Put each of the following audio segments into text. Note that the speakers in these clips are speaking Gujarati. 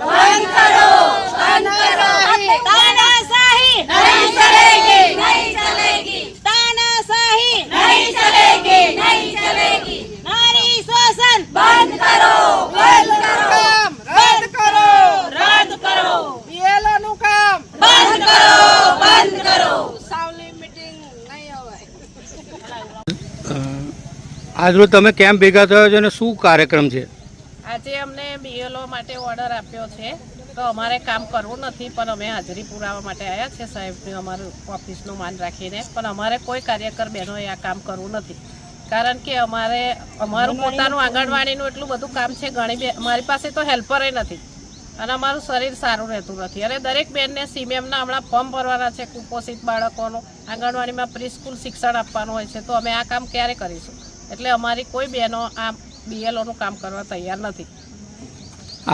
બંધ કરો બંધ કરો. તાનાશાહી નહીં ચલેગી નહીં ચલેગી. તાનાશાહી નહીં ચલેગી નહીં ચલેગી. નારી શોષણ બંધ કરો બંધ કરો. રદ કરો રદ કરો. BLO નું કામ. બંધ કરો બંધ કરો. સાવલી મીટિંગ નહીં હોય. આજરોજ તમે કેમ ભેગા થયો છો અને શું કાર્યક્રમ છે? આજે અમને બીએલઓ માટે ઓર્ડર આપ્યો છે. તો અમારે કામ કરવું નથી પણ અમે હાજરી પુરાવા માટે આવ્યા છે સાહેબની અમારું ઓફિસનું માન રાખીને. પણ અમારે કોઈ કાર્યકર બહેનોએ આ કામ કરવું નથી. કારણ કે અમારે અમારું પોતાનું આંગણવાડીનું એટલું બધું કામ છે ઘણી બે અમારી પાસે તો હેલ્પરે નથી. અને અમારું શરીર સારું રહેતું નથી. અને દરેક બેનને સીમેમના હમણાં ફોર્મ ભરવાના છે કુપોષિત બાળકોનું. આંગણવાડીમાં પ્રી શિક્ષણ આપવાનું હોય છે તો અમે આ કામ ક્યારે કરીશું? એટલે અમારી કોઈ બહેનો આ બીએલઓનું કામ કરવા તૈયાર નથી.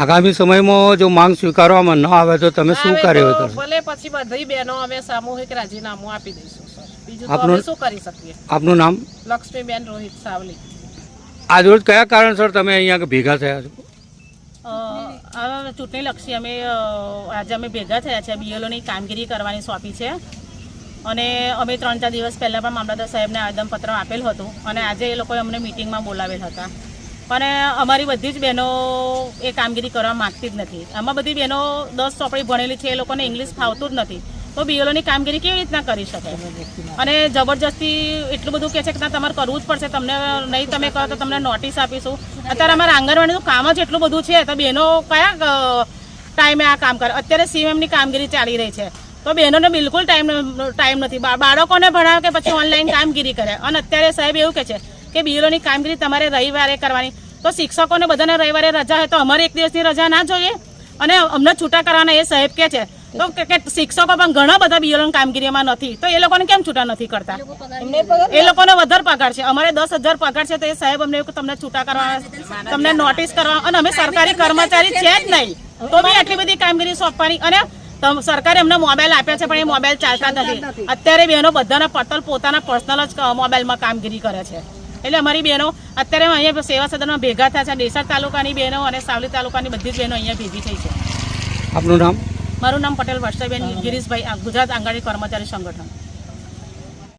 આગામી સમયમાં જો માંગ સ્વીકારવામાં ન આવે તો તમે શું કાર્ય કરશો? ભલે પછી બધી બહેનો અમે સામૂહિક રાજીનામું આપી દઈશું બીજું શું કરી શકીએ? આપનું નામ? લક્ષ્મીબેન રોહિત સાવલી. આજરોજ કયા કારણસર તમે અહીંયા ભેગા થયા છો? ચૂંટણી લક્ષી અમે આજે અમે ભેગા થયા છે બીએલઓની કામગીરી કરવાની સોંપી છે. અને અમે ત્રણ ચાર દિવસ પહેલાં પણ મામલતદાર સાહેબને આવેદનપત્ર આપેલ હતું અને આજે એ લોકોએ અમને મિટિંગમાં બોલાવેલ હતા. પણ અમારી બધી જ બહેનો એ કામગીરી કરવા માગતી જ નથી. આમાં બધી બહેનો દસ ચોપડી ભણેલી છે, એ લોકોને ઇંગ્લિશ ફાવતું જ નથી. તો બીએલઓની કામગીરી કેવી રીતના કરી શકે? અને જબરજસ્તી એટલું બધું કહે છે કે તમારે કરવું જ પડશે, તમને નહીં તમે કહો તો તમને નોટિસ આપીશું. અત્યારે અમારા આંગણવાડીનું કામ જ એટલું બધું છે, તો બહેનો કયા ટાઈમે આ કામ કરે? અત્યારે સીએમની કામગીરી ચાલી રહી છે. તો બહેનોને બિલકુલ ટાઈમ ટાઈમ નથી. બાળકોને ભણાવે કે પછી ઓનલાઈન કામગીરી કરે? અને અત્યારે સાહેબ એવું કહે છે કે બીએલઓની કામગીરી તમારે રવિવારે કરવાની. તો શિક્ષકોને બધાને રવિવારે રજા હોય તો અમારે એક દિવસની રજા ના જોઈએ. અને અમને છૂટા કરવાના એ સાહેબ કે છે. તો કે શિક્ષકો પણ ઘણા બધા બીએલઓની કામગીરીમાં નથી. તો એ લોકોને કેમ છૂટા નથી કરતા? એ લોકોને વધારે પગાર છે. અમારે દસ હજાર પગાર છે તો એ સાહેબ અમને તમને છૂટા કરવા તમને નોટિસ કરવા. અને અમે સરકારી કર્મચારી છે જ નહીં. તો બી આટલી બધી કામગીરી સોંપવાની. અને સરકારે અમને મોબાઈલ આપ્યા છે પણ એ મોબાઈલ ચાલતા નથી. અત્યારે બહેનો બધાના પટલ પોતાના પર્સનલ જ મોબાઈલમાં કામગીરી કરે છે. એટલે અમારી બહેનો અત્યારે અહીંયા સેવા સદનમાં ભેગા થયા છે. ડેસર તાલુકાની બહેનો અને સાવલી તાલુકાની બધી જ બહેનો અહીંયા ભેગી થઈ છે. આપનું નામ? મારું નામ પટેલ વર્ષાબેન ગિરીશભાઈ ગુજરાત આંગણવાડી કર્મચારી સંગઠન.